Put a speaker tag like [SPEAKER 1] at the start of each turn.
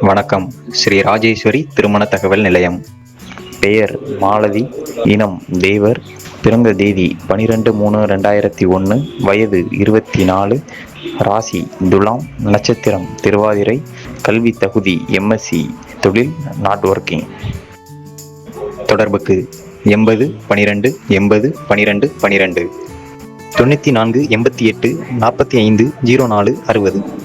[SPEAKER 1] வணக்கம். ஸ்ரீ ராஜேஸ்வரி திருமண தகவல் நிலையம். பெயர் மாலதி இனம் தேவர் பிறந்த தேதி பனிரெண்டு மூணு ரெண்டாயிரத்தி ஒன்று வயது இருபத்தி நாலு ராசி துலாம் நட்சத்திரம் திருவாதிரை கல்வி தகுதி எம்எஸ்சி தொழில் நாட் ஒர்க்கிங். தொடர்புக்கு எண்பது பனிரெண்டு எண்பது பனிரெண்டு பனிரெண்டு. தொண்ணூற்றி நான்கு எண்பத்தி எட்டு நாற்பத்தி ஐந்து ஜீரோ நாலு அறுபது.